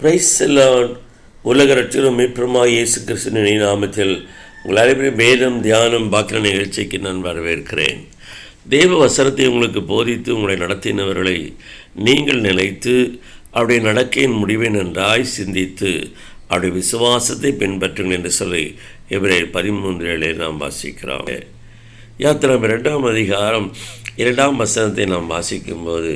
Price எல்லாம் உலக ரட்சரும் மீட்புமாய் இயேசு கிருஷ்ணனின் நாமத்தில் உங்கள் அனைவரும் வேதம் தியானம் பாக்கிற நிகழ்ச்சிக்கு நான் வரவேற்கிறேன். தேவ வசனத்தை உங்களுக்கு போதித்து உங்களை நடத்தினவர்களை நீங்கள் நினைத்து அவருடைய நடக்கையின் முடிவை நன்றாய் சிந்தித்து அவருடைய விசுவாசத்தை பின்பற்றுங்கள் என்று சொல்லி இவரை பதிமூன்றிலே நாம் வாசிக்கிறோம். யாத்திரம் இரண்டாம் அதிகாரம் இரண்டாம் வசனத்தை நாம் வாசிக்கும்போது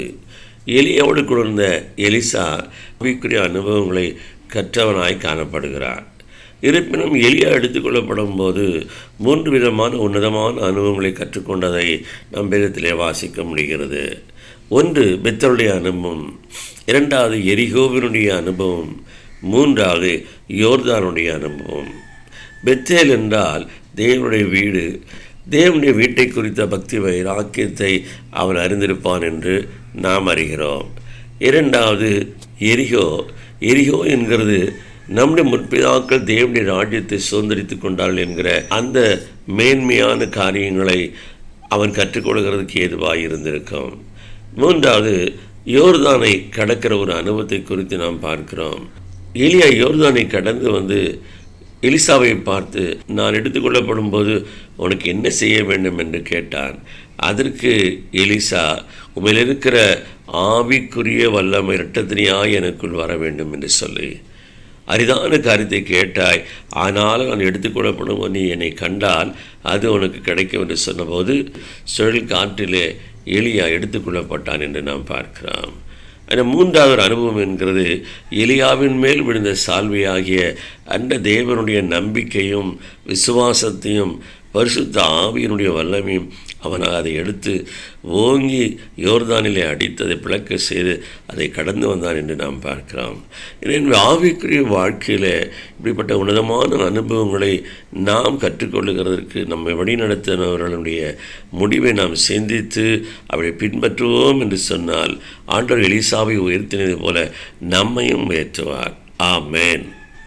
எலியோடு குளிர்ந்த எலிசா ஆவிக்குரிய அனுபவங்களை கற்றவனாய் காணப்படுகிறார் இருப்பினும் எலியா எடுத்துக்கொள்ளப்படும் போது மூன்று விதமான உன்னதமான அனுபவங்களை கற்றுக்கொண்டதை நம் வேதத்திலே வாசிக்க முடிகிறது. ஒன்று பெத்தருடைய அனுபவம். இரண்டாவது எரிகோவினுடைய அனுபவம். மூன்றாவது யோர்தானுடைய அனுபவம். பெத்தேல் என்றால் தேவனுடைய வீடு. தேவனுடைய வீட்டை குறித்த பக்தி வைராக்கியத்தை அவன் அறிந்திருப்பான் என்று நாம் அறிகிறோம். இரண்டாவது எரிகோ. எரிகோ என்கிறது நம்முடைய முற்பிதாக்கள் தேவனுடைய ராஜ்யத்தை சுதந்திரித்து கொண்டார்கள் என்கிற அந்த மேன்மையான காரியங்களை அவன் கற்றுக்கொள்கிறதுக்கு ஏதுவாக இருந்திருக்கும். மூன்றாவது யோர்தானை கடக்கிற ஒரு அனுபவத்தை குறித்து நாம் பார்க்கிறோம். எலியா யோர்தானை கடந்து வந்து எலிசாவை பார்த்து நான் எடுத்துக்கொள்ளப்படும் போது உனக்கு என்ன செய்ய வேண்டும்? என்று கேட்டான். அதற்கு எலிசா உமையில் இருக்கிற ஆவிக்குரிய வல்லமை இரட்டத்தினியாய் எனக்குள் வர வேண்டும் என்று சொல்லி அரிதான காரியத்தை கேட்டாய். ஆனாலும் நான் எடுத்துக்கொள்ளப்படும் நீ என்னை கண்டால் அது உனக்கு கிடைக்கும் என்று சொன்னபோது சுழல் காற்றிலே எலியா எடுத்துக்கொள்ளப்பட்டான் என்று நாம் பார்க்கிறோம். மூன்றாவது ஒரு அனுபவம் என்கிறது. எலியாவின் மேல் விழுந்த சால்வையாகிய அந்த தேவனுடைய நம்பிக்கையும் விசுவாசத்தையும் பரிசுத்த ஆவியினுடைய வல்லமையும் அவன் அதை எடுத்து ஓங்கி யோர்தானிலே அடித்து அதை பிளக்க செய்து அதை கடந்து வந்தான் என்று நாம் பார்க்கிறோம். எனவே ஆவிக்குரிய வாழ்க்கையில் இப்படிப்பட்ட உன்னதமான அனுபவங்களை நாம் கற்றுக்கொள்ளுகிறதற்கு நம்மை வழிநடத்தினவர்களுடைய முடிவை நாம் சிந்தித்து அவரை பின்பற்றுவோம் என்று சொன்னால் ஆண்டவர் எலிசாவை உயர்த்தினது போல நம்மையும் உயர்த்துவார். ஆமேன்.